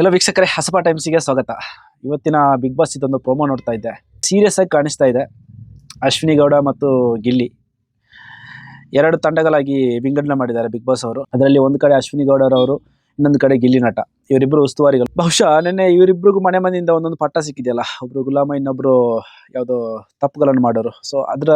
ಎಲ್ಲ ವೀಕ್ಷಕರೇ, ಹಸಪ ಟೈಮ್ಸಿಗೆ ಸ್ವಾಗತ. ಇವತ್ತಿನ ಬಿಗ್ ಬಾಸ್ ಇದೊಂದು ಪ್ರೋಮೋ ನೋಡ್ತಾ ಇದ್ದೆ. ಸೀರಿಯಸ್ ಆಗಿ ಕಾಣಿಸ್ತಾ ಇದೆ. ಅಶ್ವಿನಿ ಗೌಡ ಮತ್ತು ಗಿಲ್ಲಿ. ಎರಡು ತಂಡಗಳಾಗಿ ವಿಂಗಡಣೆ ಮಾಡಿದ್ದಾರೆ ಬಿಗ್ ಬಾಸ್ ಅವರು. ಅದರಲ್ಲಿ ಒಂದು ಕಡೆ ಅಶ್ವಿನಿ ಗೌಡರವರು, ಇನ್ನೊಂದು ಕಡೆ ಗಿಲ್ಲಿ ನಟ. ಇವರಿಬ್ಬರು ಉಸ್ತುವಾರಿಗಳು. ಬಹುಶಃ ನಿನ್ನೆ ಇವರಿಬ್ಬರಿಗೂ ಮನೆ ಮನೆಯಿಂದ ಒಂದೊಂದು ಪಟ್ಟ ಸಿಕ್ಕಿದೆಯಲ್ಲ, ಒಬ್ರು ಗುಲಾಮ, ಇನ್ನೊಬ್ರು ಯಾವುದೋ ತಪ್ಪುಗಳನ್ನು ಮಾಡೋರು. ಸೊ ಅದರ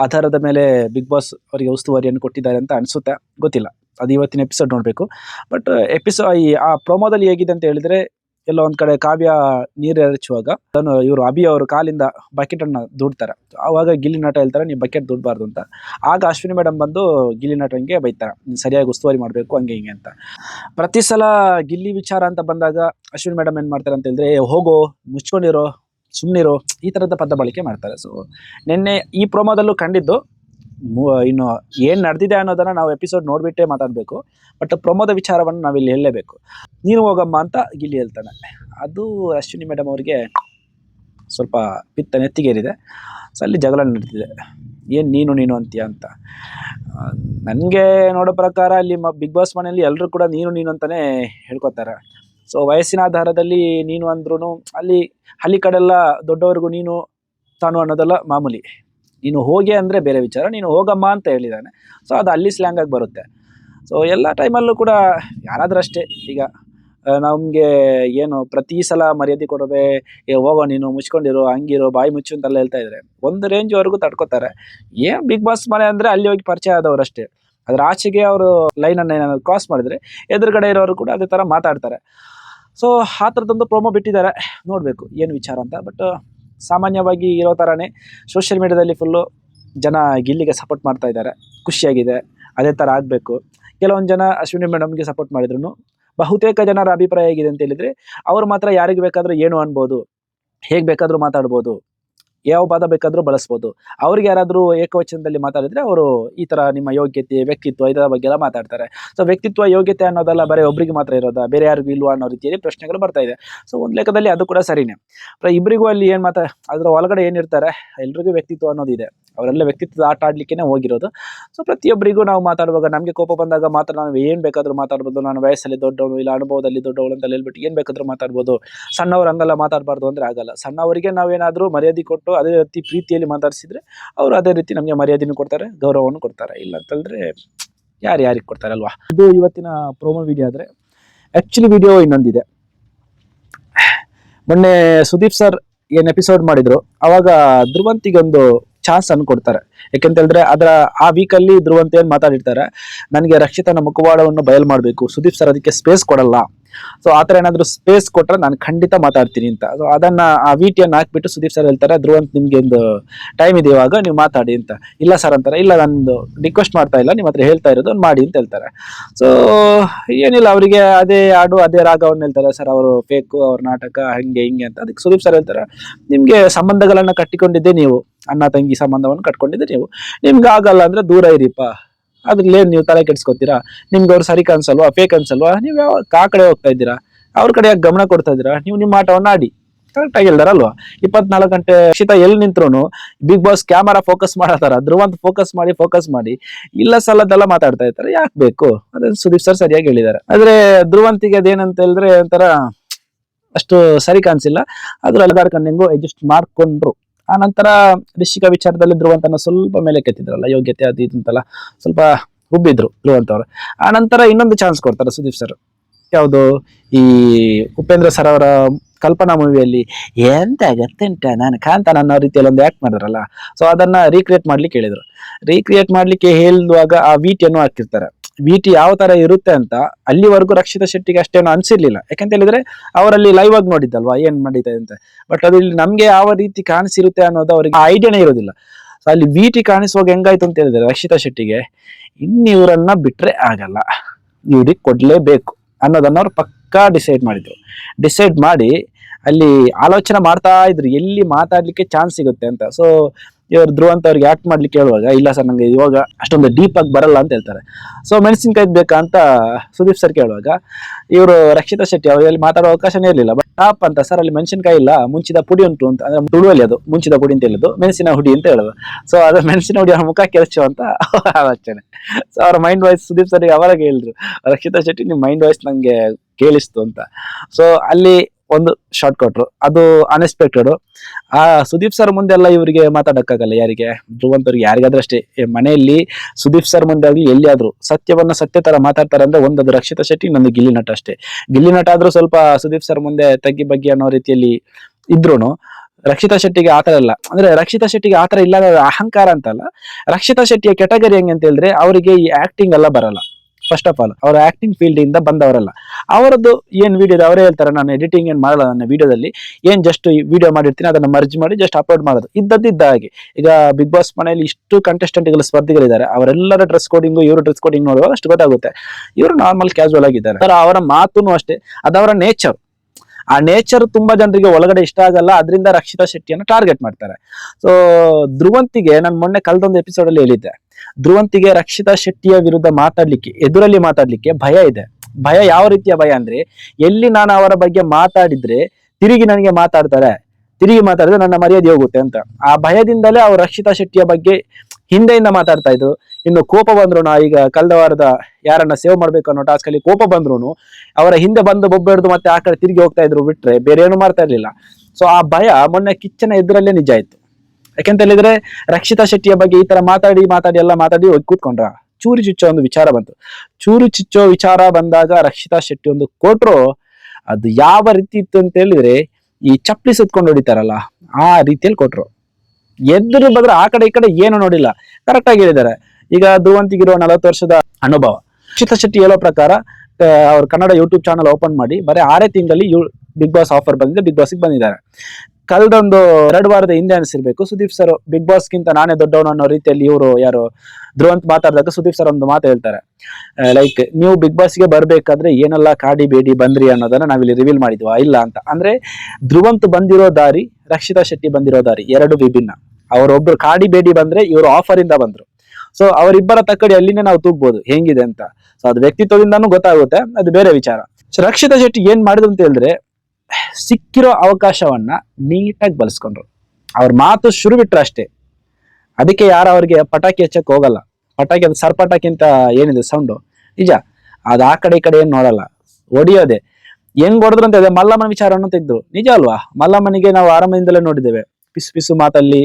ಆಧಾರದ ಮೇಲೆ ಬಿಗ್ ಬಾಸ್ ಅವರಿಗೆ ಉಸ್ತುವಾರಿಯನ್ನು ಕೊಟ್ಟಿದ್ದಾರೆ ಅಂತ ಅನಿಸುತ್ತೆ. ಗೊತ್ತಿಲ್ಲ. ಅದು ಇವತ್ತಿನ ಎಪಿಸೋಡ್ ನೋಡಬೇಕು. ಬಟ್ ಎಪಿಸೋ ಈ ಆ ಪ್ರೋಮೋದಲ್ಲಿ ಹೇಗಿದೆ ಅಂತ ಹೇಳಿದ್ರೆ ಎಲ್ಲ ಒಂದು ಕಡೆ ಕಾವ್ಯ ನೀರು ಎರಚುವಾಗ ಅದನ್ನು ಇವರು ಅಭಿ ಅವರು ಕಾಲಿಂದ ಬಕೆಟ್ ಅನ್ನ ದುಡ್ತಾರೆ. ಆವಾಗ ಗಿಲ್ಲಿ ನಟ ಹೇಳ್ತಾರೆ ನೀವು ಬಕೆಟ್ ದುಡ್ಬಾರ್ದು ಅಂತ. ಆಗ ಅಶ್ವಿನಿ ಮೇಡಮ್ ಬಂದು ಗಿಲ್ಲಿ ಹಂಗೆ ಬೈತಾರೆ ಸರಿಯಾಗಿ ಉಸ್ತುವಾರಿ ಮಾಡಬೇಕು ಹಂಗೆ ಹಿಂಗೆ ಅಂತ. ಪ್ರತಿ ಸಲ ಗಿಲ್ಲಿ ವಿಚಾರ ಅಂತ ಬಂದಾಗ ಅಶ್ವಿನಿ ಮೇಡಮ್ ಏನು ಮಾಡ್ತಾರೆ ಅಂತ ಹೇಳಿದ್ರೆ "ಏ, ಹೋಗೋ ಮುಚ್ಕೊಂಡಿರೋ ಸುಮ್ಮನಿರೋ ಈ ಥರದ ಪದ ಬಳಕೆ ಮಾಡ್ತಾರೆ. ಸೊ ನಿನ್ನೆ ಈ ಪ್ರೋಮೋದಲ್ಲೂ ಕಂಡಿದ್ದು ಇನ್ನು ಏನು ನಡೆದಿದೆ ಅನ್ನೋದನ್ನ ನಾವು ಎಪಿಸೋಡ್ ನೋಡಿಬಿಟ್ಟೇ ಮಾತಾಡಬೇಕು. ಬಟ್ ಪ್ರಮೋದ ವಿಚಾರವನ್ನು ನಾವಿಲ್ಲಿ ಹೇಳಲೇಬೇಕು. ನೀನು ಹೋಗಮ್ಮ ಅಂತ ಗಿಲ್ಲಿ ಹೇಳ್ತಾನೆ. ಅದು ಅಶ್ವಿನಿ ಮೇಡಮ್ ಅವರಿಗೆ ಸ್ವಲ್ಪ ಪಿತ್ತ ನೆತ್ತಿಗೇರಿದೆ. ಸೊ ಅಲ್ಲಿ ಜಗಳ ನಡೆದಿದೆ. ಏನು ನೀನು ನೀನು ಅಂತೀಯ ಅಂತ. ನನಗೆ ನೋಡೋ ಪ್ರಕಾರ ಅಲ್ಲಿ ಮ ಬಿಗ್ ಬಾಸ್ ಮನೆಯಲ್ಲಿ ಎಲ್ಲರೂ ಕೂಡ ನೀನು ನೀನು ಅಂತಲೇ ಹೇಳ್ಕೊತಾರೆ. ಸೊ ವಯಸ್ಸಿನ ಆಧಾರದಲ್ಲಿ ನೀನು ಅಂದ್ರೂ ಅಲ್ಲಿ ಹಳ್ಳಿ ಕಡೆಲ್ಲ ದೊಡ್ಡವ್ರಿಗೂ ನೀನು ತಾನು ಅನ್ನೋದೆಲ್ಲ ಮಾಮೂಲಿ. ನೀನು ಹೋಗೆ ಅಂದರೆ ಬೇರೆ ವಿಚಾರ, ನೀನು ಹೋಗಮ್ಮ ಅಂತ ಹೇಳಿದ್ದಾನೆ. ಸೊ ಅದು ಅಲ್ಲಿ ಸ್ಲ್ಯಾಂಗಾಗಿ ಬರುತ್ತೆ. ಸೊ ಎಲ್ಲ ಟೈಮಲ್ಲೂ ಕೂಡ ಯಾರಾದರೂ ಅಷ್ಟೇ. ಈಗ ನಮಗೆ ಏನು ಪ್ರತಿ ಸಲ ಮರ್ಯಾದೆ ಕೊಡೋದೆ, ಏ, ಹೋಗೋ, ನೀನು ಮುಚ್ಕೊಂಡಿರೋ, ಹಂಗಿರೋ, ಬಾಯಿ ಮುಚ್ಚು ಅಂತೆಲ್ಲ ಹೇಳ್ತಾ ಇದ್ದಾರೆ ಒಂದು ರೇಂಜ್ವರೆಗೂ ತಡ್ಕೋತಾರೆ. ಏನು ಬಿಗ್ ಬಾಸ್ ಮನೆ ಅಂದರೆ ಅಲ್ಲಿ ಹೋಗಿ ಪರಿಚಯ ಆದವ್ರು ಅಷ್ಟೇ. ಅದರ ಆಚೆಗೆ ಅವರು ಲೈನನ್ನು ಏನಾದ್ರು ಕ್ರಾಸ್ ಮಾಡಿದ್ರೆ, ಎದುರುಗಡೆ ಇರೋರು ಕೂಡ ಅದೇ ಥರ ಮಾತಾಡ್ತಾರೆ. ಸೊ ಆ ಥರದೊಂದು ಪ್ರೋಮೋ ಬಿಟ್ಟಿದ್ದಾರೆ. ನೋಡಬೇಕು, ಏನು ವಿಚಾರ ಅಂತ. ಬಟ್ ಸಾಮಾನ್ಯವಾಗಿ ಇರೋ ಥರನೇ ಸೋಷಿಯಲ್ ಮೀಡಿಯಾದಲ್ಲಿ ಫುಲ್ಲು ಜನ ಗಿಲ್ಲಿಗೆ ಸಪೋರ್ಟ್ ಮಾಡ್ತಾ ಇದ್ದಾರೆ. ಖುಷಿಯಾಗಿದೆ. ಅದೇ ಥರ ಆಗಬೇಕು. ಕೆಲವೊಂದು ಜನ ಅಶ್ವಿನಿ ಮೇಡಮ್ಗೆ ಸಪೋರ್ಟ್ ಮಾಡಿದ್ರು ಬಹುತೇಕ ಜನರ ಅಭಿಪ್ರಾಯ ಹೇಗಿದೆ ಅಂತ ಹೇಳಿದ್ರೆ ಅವ್ರು ಮಾತ್ರ ಯಾರಿಗೆ ಬೇಕಾದರೂ ಏನು ಅನ್ಬೋದು, ಹೇಗೆ ಬೇಕಾದರೂ ಮಾತಾಡ್ಬೋದು. ಯಾವ ಪದ ಬೇಕಾದರೂ ಬಳಸ್ಬೋದು. ಅವ್ರಿಗೆ ಯಾರಾದರೂ ಏಕವಚನದಲ್ಲಿ ಮಾತಾಡಿದ್ರೆ ಅವರು ಈ ಥರ ನಿಮ್ಮ ಯೋಗ್ಯತೆ, ವ್ಯಕ್ತಿತ್ವ ಇದರ ಬಗ್ಗೆ ಎಲ್ಲ ಮಾತಾಡ್ತಾರೆ. ಸೊ ವ್ಯಕ್ತಿತ್ವ, ಯೋಗ್ಯತೆ ಅನ್ನೋದೆಲ್ಲ ಬರೀ ಒಬ್ರಿಗೆ ಮಾತ್ರ ಇರೋದಾ? ಬೇರೆ ಯಾರಿಗೂ ಇಲ್ವಾ ಅನ್ನೋ ರೀತಿಯಲ್ಲಿ ಪ್ರಶ್ನೆಗಳು ಬರ್ತಾ ಇದೆ. ಸೊ ಒಂದು ಲೆಕ್ಕದಲ್ಲಿ ಅದು ಕೂಡ ಸರಿನೇ. ಇಬ್ಬರಿಗೂ ಅಲ್ಲಿ ಏನು ಮಾತಾ, ಅದರ ಒಳಗಡೆ ಏನಿರ್ತಾರೆ ಎಲ್ರಿಗೂ ವ್ಯಕ್ತಿತ್ವ ಅನ್ನೋದಿದೆ. ಅವರೆಲ್ಲ ವ್ಯಕ್ತಿತ್ವದ ಆಟ ಆಡ್ಲಿಕ್ಕೆ ಹೋಗಿರೋದು. ಸೊ ಪ್ರತಿಯೊಬ್ಬರಿಗೂ ನಾವು ಮಾತಾಡುವಾಗ ನಮಗೆ ಕೋಪ ಬಂದಾಗ ಮಾತ್ರ ನಾವು ಏನು ಬೇಕಾದರೂ ಮಾತಾಡ್ಬೋದು. ನಾನು ವಯಸ್ಸಲ್ಲಿ ದೊಡ್ಡವನು, ಇಲ್ಲ ಅನುಭವದಲ್ಲಿ ದೊಡ್ಡವಳು ಅಂತ ಹೇಳ್ಬಿಟ್ಟು ಏನು ಬೇಕಾದರೂ ಮಾತಾಡ್ಬೋದು. ಸಣ್ಣವ್ರು ಹಂಗಲ್ಲ ಮಾತಾಡಬಾರ್ದು ಅಂದರೆ ಆಗಲ್ಲ. ಸಣ್ಣವರಿಗೆ ನಾವೇನಾದರೂ ಮರ್ಯಾದೆ ಕೊಟ್ಟು ಅದೇ ರೀತಿ ಪ್ರೀತಿಯಲ್ಲಿ ಮಾತಾಡಿಸಿದ್ರೆ ಅವರು ಅದೇ ರೀತಿ ನಮಗೆ ಮರ್ಯಾದೆನೂ ಕೊಡ್ತಾರೆ, ಗೌರವವನ್ನು ಕೊಡ್ತಾರೆ. ಇಲ್ಲ ಅಂತಂದ್ರೆ ಯಾರು ಯಾರಿಗೆ ಕೊಡ್ತಾರೆ ಅಲ್ವಾ? ಇದು ಇವತ್ತಿನ ಪ್ರೋಮೋ ವಿಡಿಯೋ ಆದರೆ ಆ್ಯಕ್ಚುಲಿ ವಿಡಿಯೋ ಇನ್ನೊಂದಿದೆ. ಮೊನ್ನೆ ಸುದೀಪ್ ಸರ್ ಏನು ಎಪಿಸೋಡ್ ಮಾಡಿದ್ರು, ಅವಾಗ ಧ್ರುವಂತಿಗೆ ಒಂದು ಚಾನ್ಸ್ ಅನ್ನು ಕೊಡ್ತಾರೆ. ಯಾಕೆಂತ ಹೇಳಿದ್ರೆ ಅದರ ಆ ವೀಕಲ್ಲಿ ಧ್ರುವಂತ ಏನು ಮಾತಾಡಿರ್ತಾರೆ, ನನಗೆ ರಕ್ಷಿತನ ಮುಖವಾಡವನ್ನು ಬಯಲು ಮಾಡಬೇಕು, ಸುದೀಪ್ ಸರ್ ಅದಕ್ಕೆ ಸ್ಪೇಸ್ ಕೊಡಲ್ಲ ಸೊ ಆ ಥರ ಏನಾದರೂ ಸ್ಪೇಸ್ ಕೊಟ್ಟರೆ ನಾನು ಖಂಡಿತ ಮಾತಾಡ್ತೀನಿ ಅಂತ. ಸೊ ಅದನ್ನ ಆ ವಿಟಿಯನ್ನು ಹಾಕ್ಬಿಟ್ಟು ಸುದೀಪ್ ಸರ್ ಹೇಳ್ತಾರೆ, ಧ್ರುವಂತ್ ನಿಮ್ಗೆ ಒಂದು ಟೈಮ್ ಇದೆ ಇವಾಗ, ನೀವು ಮಾತಾಡಿ ಅಂತ. ಇಲ್ಲ ಸರ್ ಅಂತಾರೆ, ಇಲ್ಲ ನಂದು ರಿಕ್ವೆಸ್ಟ್ ಮಾಡ್ತಾ ಇಲ್ಲ ನಿಮ್ಮ ಹತ್ರ ಹೇಳ್ತಾ ಇರೋದು ಮಾಡಿ ಅಂತ ಹೇಳ್ತಾರೆ. ಸೊ ಏನಿಲ್ಲ, ಅವರಿಗೆ ಅದೇ ಹಾಡು ಅದೇ ರಾಗವನ್ನು ಹೇಳ್ತಾರೆ, ಸರ್, ಅವರು ಫೇಕು ಅವ್ರ ನಾಟಕ, ಹಂಗೆ, ಹಿಂಗೆ ಅಂತ. ಅದಕ್ಕೆ ಸುದೀಪ್ ಸರ್ ಹೇಳ್ತಾರೆ, ನಿಮಗೆ ಸಂಬಂಧಗಳನ್ನ ಕಟ್ಟಿಕೊಂಡಿದ್ದೆ ನೀವು, ಅಣ್ಣ, ತಂಗಿ ಸಂಬಂಧವನ್ನು ಕಟ್ಕೊಂಡಿದ್ದೆ ನೀವು. ನಿಮ್ಗೆ ಆಗಲ್ಲ ಅಂದ್ರೆ ದೂರ ಇರಿಪ್ಪ ಅದ್ರಲ್ಲಿ ಏನ್ ನೀವು ತಲೆ ಕೆಡ್ಸ್ಕೊತೀರಾ? ನಿಮ್ಗೆ ಅವ್ರು ಸರಿ ಕನ್ಸಲ್ವಾ ಫೇಕ್ ಅನ್ಸಲ್ವಾ? ನೀವು ಯಾವ ಆ ಕಡೆ ಹೋಗ್ತಾ ಇದ್ದೀರಾ? ಅವ್ರ ಕಡೆ ಯಾಕೆ ಗಮನ ಕೊಡ್ತಾ ಇದ್ದೀರಾ? ನೀವು ನಿಮ್ಮ ಆಟವನ್ನ ಆಡಿ. ಕರೆಕ್ಟ್ ಆಗಿ ಹೇಳ್ದಾರಲ್ವಾ? ಇಪ್ಪತ್ನಾಲ್ಕು ಗಂಟೆ ಶೀತ ಎಲ್ಲಿ ನಿಂತ್ರು ಬಿಗ್ ಬಾಸ್ ಕ್ಯಾಮರಾ ಫೋಕಸ್ ಮಾಡತ್ತಾರ ಧ್ರುವಂತ ಫೋಕಸ್ ಮಾಡಿ ಫೋಕಸ್ ಮಾಡಿ. ಇಲ್ಲ ಸಲ್ಲದೆಲ್ಲ ಮಾತಾಡ್ತಾ ಇರ್ತಾರೆ. ಯಾಕೆ ಬೇಕು? ಅದನ್ನ ಸುದೀಪ್ ಸರ್ ಸರಿಯಾಗಿ ಹೇಳಿದ್ದಾರೆ. ಆದ್ರೆ ಧ್ರುವಂತಿಗೆ ಅದೇನಂತ ಹೇಳಿದ್ರೆ ಒಂಥರ ಅಷ್ಟು ಸರಿ ಕಾಣಿಸಿಲ್ಲ. ಅದ್ರ ಅಲ್ಗಾಡ್ಕೊಂಡು ಕಣ್ಣಿಂಗು ಅಡ್ಜಸ್ಟ್ ಮಾಡ್ಕೊಂಡ್ರು. ಆ ನಂತರ ರಿಷಿಕಾ ವಿಚಾರದಲ್ಲಿ ಧ್ರುವಂತನ ಸ್ವಲ್ಪ ಮೇಲೆ ಕೆತ್ತಿದ್ರಲ್ಲ, ಯೋಗ್ಯತೆ ಅದು ಇದು ಸ್ವಲ್ಪ ಹುಬ್ಬಿದ್ರು ಧ್ರುವಂತವ್ರು ಆ ನಂತರ ಇನ್ನೊಂದು ಚಾನ್ಸ್ ಕೊಡ್ತಾರೆ ಸುದೀಪ್ ಸರ್ ಯಾವುದು? ಈ ಉಪೇಂದ್ರ ಸರ್ ಅವರ ಕಲ್ಪನಾ ಮೂವಿಯಲ್ಲಿ ಎಂತ ಗೊತ್ತುಂಟ ನಾನು ಕಾಂತ ನನ್ನ ರೀತಿಯಲ್ಲಿ ಒಂದು ಆಕ್ಟ್ ಮಾಡಿದ್ರಲ್ಲ ಸೊ ಅದನ್ನ ರೀಕ್ರಿಯೇಟ್ ಮಾಡ್ಲಿಕ್ಕೆ ಹೇಳಿದರು. ರೀಕ್ರಿಯೇಟ್ ಮಾಡ್ಲಿಕ್ಕೆ ಹೇಳುವಾಗ ಆ ವಿಟಿಯನ್ನು ಹಾಕಿರ್ತಾರೆ. ವಿಟಿ ಯಾವ ತರ ಇರುತ್ತೆ ಅಂತ ಅಲ್ಲಿವರೆಗೂ ರಕ್ಷಿತಾ ಶೆಟ್ಟಿಗೆ ಅಷ್ಟೇನು ಅನ್ಸಿರ್ಲಿಲ್ಲ. ಯಾಕಂತ ಹೇಳಿದ್ರೆ ಅವರಲ್ಲಿ ಲೈವ್ ಆಗಿ ನೋಡಿದ್ದಲ್ವಾ, ಏನ್ ಮಾಡಿದೆ ಅಂತ. ಬಟ್ ಅದು ಇಲ್ಲಿ ನಮ್ಗೆ ಯಾವ ರೀತಿ ಕಾಣಿಸಿರುತ್ತೆ ಅನ್ನೋದು ಅವರಿಗೆ ಐಡಿಯಾನೇ ಇರೋದಿಲ್ಲ. ಸೊ ಅಲ್ಲಿ ವಿಟಿ ಕಾಣಿಸುವಾಗ ಹೆಂಗಾಯ್ತು ಅಂತ ಹೇಳಿದ್ರೆ ರಕ್ಷಿತಾ ಶೆಟ್ಟಿಗೆ ಇನ್ನು ಇವರನ್ನ ಬಿಟ್ರೆ ಆಗಲ್ಲ. ಇವ್ರಿಗೆ ಕೊಡ್ಲೇಬೇಕು. ಅನ್ನೋದನ್ನ ಅವ್ರು ಪಕ್ಕಾ ಡಿಸೈಡ್ ಮಾಡಿದ್ರು. ಡಿಸೈಡ್ ಮಾಡಿ ಅಲ್ಲಿ ಆಲೋಚನೆ ಮಾಡ್ತಾ ಇದ್ರು, ಎಲ್ಲಿ ಮಾತಾಡ್ಲಿಕ್ಕೆ ಚಾನ್ಸ್ ಸಿಗುತ್ತೆ ಅಂತ. ಸೊ ಇವ್ರು ಧ್ರುವಂತ ಅವ್ರಿಗೆ ಆಕ್ಟ್ ಮಾಡ್ಲಿಕ್ಕೆ ಹೇಳುವಾಗ, ಇಲ್ಲ ಸರ್, ನಂಗೆ ಇವಾಗ ಅಷ್ಟೊಂದು ಡೀಪ್ ಆಗಿ ಬರಲ್ಲ ಅಂತ ಹೇಳ್ತಾರೆ. ಸೊ ಮೆಣಸಿನ್ಕಾಯಿ ಬೇಕಾ ಅಂತ ಸುದೀಪ್ ಸರ್ ಕೇಳುವಾಗ, ಇವರು ರಕ್ಷಿತಾ ಶೆಟ್ಟಿ ಅವರಲ್ಲಿ ಮಾತಾಡೋ ಅವಕಾಶನೇ ಇರಲಿಲ್ಲ. ಬಟ್ ಟಾಪ್ ಅಂತ ಸರ್ ಅಲ್ಲಿ ಮೆಣಸಿನಕಾಯಿ ಇಲ್ಲ, ಮುಂಚಿದ ಪುಡಿ ಉಂಟು ಅಂತ, ಅಂದ್ರೆ ತುಳುವಲ್ಲಿ ಅದು, ಮುಂಚಿದ ಪುಡಿ ಅಂತ ಹೇಳುದು ಮೆಣಸಿನ ಹುಡಿ ಅಂತ ಹೇಳೋದು ಸೊ ಅದು ಮೆಣಸಿನ ಹುಡಿ ಅವ್ರ ಮುಖ ಕೆಲಸ ಅಂತ ಆಲೋಚನೆ. ಸೊ ಅವ್ರ ಮೈಂಡ್ ವಾಯ್ಸ್ ಸುದೀಪ್ ಸರ್ ಅವಾಗ ಹೇಳಿದ್ರು, ರಕ್ಷಿತಾ ಶೆಟ್ಟಿ, ನಿಮ್ ಮೈಂಡ್ ವಾಯ್ಸ್ ನಂಗೆ ಕೇಳಿಸ್ತು ಅಂತ. ಸೊ ಅಲ್ಲಿ ಒಂದು ಶಾರ್ಟ್ ಕೊಟ್ರು ಅದು ಅನ್ಎಕ್ಸ್ಪೆಕ್ಟೆಡ್ ಆ ಸುದೀಪ್ ಸರ್ ಮುಂದೆ ಎಲ್ಲ ಇವರಿಗೆ ಮಾತಾಡೋಕ್ಕಾಗಲ್ಲ ಯಾರಿಗೆ? ಧ್ರುವಂತವ್ರಿಗೆ ಯಾರಿಗಾದ್ರೂ ಅಷ್ಟೇ. ಮನೆಯಲ್ಲಿ ಸುದೀಪ್ ಸರ್ ಮುಂದೆ ಆಗ್ಲಿ ಎಲ್ಲಿಯಾದ್ರೂ ಸತ್ಯವನ್ನ ಸತ್ಯ ತರ ಮಾತಾಡ್ತಾರೆ ಅಂದ್ರೆ ಒಂದದು ರಕ್ಷಿತಾ ಶೆಟ್ಟಿ, ಇನ್ನೊಂದು ಗಿಲ್ಲಿ ನಟ ಅಷ್ಟೇ. ಗಿಲ್ಲಿ ನಟ ಆದ್ರೂ ಸ್ವಲ್ಪ ಸುದೀಪ್ ಸರ್ ಮುಂದೆ ತಗ್ಗಿ ಬಗ್ಗಿ ಅನ್ನೋ ರೀತಿಯಲ್ಲಿ ಇದ್ರೂನು ರಕ್ಷಿತಾ ಶೆಟ್ಟಿಗೆ ಆತರ ಇಲ್ಲ. ಅಂದ್ರೆ ರಕ್ಷಿತಾ ಶೆಟ್ಟಿಗೆ ಆತರ ಇಲ್ಲ ಅಂದ್ರೆ ಅಹಂಕಾರ ಅಂತಲ್ಲ. ರಕ್ಷಿತಾ ಶೆಟ್ಟಿಯ ಕೆಟಗರಿ ಹೆಂಗೆ ಅಂತ ಹೇಳಿದ್ರೆ ಅವರಿಗೆ ಈ ಆಕ್ಟಿಂಗ್ ಎಲ್ಲ ಬರಲ್ಲ. ಫಸ್ಟ್ ಆಫ್ ಆಲ್ ಅವರ ಆಕ್ಟಿಂಗ್ ಫೀಲ್ಡ್ ಇಂದ ಬಂದವರಲ್ಲ. ಅವರದ್ದು ಏನ್ ವಿಡಿಯೋ ಅವರೇ ಹೇಳ್ತಾರೆ, ನಾನು ಎಡಿಟಿಂಗ್ ಏನ್ ಮಾಡಲ್ಲ ನನ್ನ ವಿಡಿಯೋದಲ್ಲಿ ಏನ್ ಜಸ್ಟ್ ವಿಡಿಯೋ ಮಾಡಿರ್ತೀನಿ, ಅದನ್ನ ಮರ್ಜ್ ಮಾಡಿ ಜಸ್ಟ್ ಅಪ್ಲೋಡ್ ಮಾಡೋದು. ಇದ್ದದ್ದಿದ್ದ ಹಾಗೆ. ಈಗ ಬಿಗ್ ಬಾಸ್ ಮನೆಯಲ್ಲಿ ಇಷ್ಟು ಕಂಟೆಸ್ಟೆಂಟ್ಗಳು ಸ್ಪರ್ಧಿಗಳಿದ್ದಾರೆ. ಅವರೆಲ್ಲರ ಡ್ರೆಸ್ ಕೋಡಿಂಗ್ ಇವರು ಡ್ರೆಸ್ ಕೋಡಿಂಗ್ ನೋಡುವಾಗ ಅಷ್ಟು ಗೊತ್ತಾಗುತ್ತೆ. ಇವರು ನಾರ್ಮಲ್ ಕ್ಯಾಶುವಲ್ ಆಗಿದ್ದಾರೆ. ಅವರ ಮಾತು ಅಷ್ಟೇ. ಅದವರ ನೇಚರ್ ಆ ನೇಚರ್ ತುಂಬಾ ಜನರಿಗೆ ಒಳಗಡೆ ಇಷ್ಟ ಆಗಲ್ಲ, ಅದರಿಂದ ರಕ್ಷಿತಾ ಶೆಟ್ಟಿಯನ್ನು ಟಾರ್ಗೆಟ್ ಮಾಡ್ತಾರೆ. ಸೊ ಧ್ರುವಂತಿಗೆ ನಾನು ಮೊನ್ನೆ ಕಳೆದೊಂದು ಎಪಿಸೋಡ್ ಅಲ್ಲಿ ಹೇಳಿದ್ದೆ. ಧ್ರುವಂತಿಗೆ ರಕ್ಷಿತಾ ಶೆಟ್ಟಿಯ ವಿರುದ್ಧ ಮಾತಾಡ್ಲಿಕ್ಕೆ, ಎದುರಲ್ಲಿ ಮಾತಾಡ್ಲಿಕ್ಕೆ ಭಯ ಇದೆ. ಭಯ ಯಾವ ರೀತಿಯ ಭಯ ಅಂದ್ರೆ, ಎಲ್ಲಿ ನಾನು ಅವರ ಬಗ್ಗೆ ಮಾತಾಡಿದ್ರೆ ತಿರುಗಿ ನನಗೆ ಮಾತಾಡ್ತಾರೆ, ತಿರುಗಿ ಮಾತಾಡಿದ್ರೆ ನನ್ನ ಮರ್ಯಾದೆ ಹೋಗುತ್ತೆ ಅಂತ. ಆ ಭಯದಿಂದಲೇ ಅವರು ರಕ್ಷಿತಾ ಶೆಟ್ಟಿಯ ಬಗ್ಗೆ ಹಿಂದೆಯಿಂದ ಮಾತಾಡ್ತಾ ಇದ್ರು. ಇನ್ನು ಕೋಪ ಬಂದ್ರು ಈಗ ಕಳೆದ ವಾರದ ಯಾರನ್ನ ಸೇವ್ ಮಾಡ್ಬೇಕು ಅನ್ನೋ ಟಾಸ್ಕ್ ಅಲ್ಲಿ ಕೋಪ ಬಂದ್ರು ಅವರ ಹಿಂದೆ ಬಂದು ಬೊಬ್ಬ ಹಿಡಿದು ಮತ್ತೆ ಆ ಕಡೆ ತಿರುಗಿ ಹೋಗ್ತಾ ಇದ್ರು ಬಿಟ್ರೆ ಬೇರೆ ಏನು ಮಾಡ್ತಾ ಇರ್ಲಿಲ್ಲ. ಸೊ ಆ ಭಯ ಮೊನ್ನೆ ಕಿಚ್ಚನ ಎದುರಲ್ಲೇ ನಿಜ ಆಯ್ತು ಯಾಕೆಂತ ಹೇಳಿದ್ರೆ ರಕ್ಷಿತಾ ಶೆಟ್ಟಿಯ ಬಗ್ಗೆ ಈ ತರ ಮಾತಾಡಿ ಮಾತಾಡಿ, ಎಲ್ಲ ಮಾತಾಡಿ ಹೋಗಿ ಕೂತ್ಕೊಂಡ್ರ. ಚೂರಿ ಚುಚ್ಚೋ ಒಂದು ವಿಚಾರ ಬಂತು. ಚೂರಿ ಚುಚ್ಚೋ ವಿಚಾರ ಬಂದಾಗ ರಕ್ಷಿತಾ ಶೆಟ್ಟಿ ಒಂದು ಕೊಟ್ರು, ಅದು ಯಾವ ರೀತಿ ಇತ್ತು ಅಂತ ಹೇಳಿದ್ರೆ ಈ ಚಪ್ಪಲಿ ಸುತ್ಕೊಂಡು ಹೊಡಿತಾರಲ್ಲ, ಆ ರೀತಿಯಲ್ಲಿ ಕೊಟ್ರು. ಎದುರು ಬಂದ್ರೆ ಆ ಕಡೆ ಈ ಕಡೆ ಏನು ನೋಡಿಲ್ಲ. ಕರೆಕ್ಟ್ ಆಗಿ ಹೇಳಿದ್ದಾರೆ. ಈಗ ಧುವಂತಿಗಿರುವ ನಲವತ್ತು ವರ್ಷದ ಅನುಭವ. ರಕ್ಷಿತಾ ಶೆಟ್ಟಿ ಹೇಳೋ ಪ್ರಕಾರ ಅವ್ರ ಕನ್ನಡ ಯೂಟ್ಯೂಬ್ ಚಾನಲ್ ಓಪನ್ ಮಾಡಿ, ಬರೀ ಆರೇ ತಿಂಗಳಲ್ಲಿ ಬಿಗ್ ಬಾಸ್ ಆಫರ್ ಬಂದಿದೆ ಬಿಗ್ ಬಾಸ್ಗೆ ಬಂದಿದ್ದಾರೆ. ಕಳೆದೊಂದು ಎರಡು ವಾರದ ಹಿಂದೆ ಅನಿಸಿರ್ಬೇಕು. ಸುದೀಪ್ ಸರ್ ಬಿಗ್ ಬಾಸ್ ಗಿಂತ ನಾನೇ ದೊಡ್ಡವನು ಅನ್ನೋ ರೀತಿಯಲ್ಲಿ ಇವರು ಯಾರು ಧ್ರುವಂತ್ ಮಾತಾಡಿದಾಗ ಸುದೀಪ್ ಸರ್ ಒಂದು ಮಾತು ಹೇಳ್ತಾರೆ. ಲೈಕ್ ನೀವು ಬಿಗ್ ಬಾಸ್ಗೆ ಬರ್ಬೇಕಾದ್ರೆ ಏನೆಲ್ಲ ಕಾಡಿ ಬೇಡಿ ಬಂದ್ರಿ ಅನ್ನೋದನ್ನ ನಾವಿಲ್ಲಿ ರಿವೀಲ್ ಮಾಡಿದ್ವ. ಇಲ್ಲ ಅಂತ. ಅಂದ್ರೆ ಧ್ರುವಂತ್ ಬಂದಿರೋ ದಾರಿ, ರಕ್ಷಿತಾ ಶೆಟ್ಟಿ ಬಂದಿರೋ ದಾರಿ, ಎರಡು ವಿಭಿನ್ನ. ಅವರೊಬ್ರು ಕಾಡಿ ಬೇಡಿ ಬಂದ್ರೆ ಇವರು ಆಫರ್ ಇಂದ ಬಂದ್ರು. ಸೊ ಅವರಿಬ್ಬರ ತಕ್ಕಡಿ ಅಲ್ಲಿನೇ ನಾವು ತೂಗ್ಬೋದು. ಹೆಂಗಿದೆ ಅಂತ. ಸೊ ಅದು ವ್ಯಕ್ತಿತ್ವದಿಂದಾನು ಗೊತ್ತಾಗುತ್ತೆ. ಅದು ಬೇರೆ ವಿಚಾರ. ಸೊ ರಕ್ಷಿತಾ ಶೆಟ್ಟಿ ಏನ್ ಮಾಡಿದ್ರು ಅಂತ ಹೇಳಿದ್ರೆ ಸಿಕ್ಕಿರೋ ಅವಕಾಶವನ್ನ ನೀಟಾಗಿ ಬಳಸ್ಕೊಂಡ್ರು ಅವ್ರ ಮಾತು ಶುರು ಬಿಟ್ರೆ ಅಷ್ಟೇ. ಅದಕ್ಕೆ ಯಾರು ಅವ್ರಿಗೆ ಪಟಾಕಿ ಹಚ್ಚಕ್ ಹೋಗಲ್ಲ. ಪಟಾಕಿ ಅದು ಸರ್ಪಟಾಕಿಂತ ಏನಿದೆ ಸೌಂಡು ನಿಜ. ಅದು ಆ ಕಡೆ ಈ ಕಡೆ ಏನು ನೋಡಲ್ಲ. ಹೊಡಿಯೋದೆ ಹೆಂಗ್ ಹೊಡೆದ್ರು ಅಂತ ಮಲ್ಲಮ್ಮನ ವಿಚಾರವನ್ನು ತೆಗೆದ್ರು ನಿಜ ಅಲ್ವಾ? ಮಲ್ಲಮ್ಮನಿಗೆ ನಾವು ಆರಂಭದಿಂದಲೇ ನೋಡಿದ್ದೇವೆ. ಪಿಸು ಪಿಸು ಮಾತಲ್ಲಿ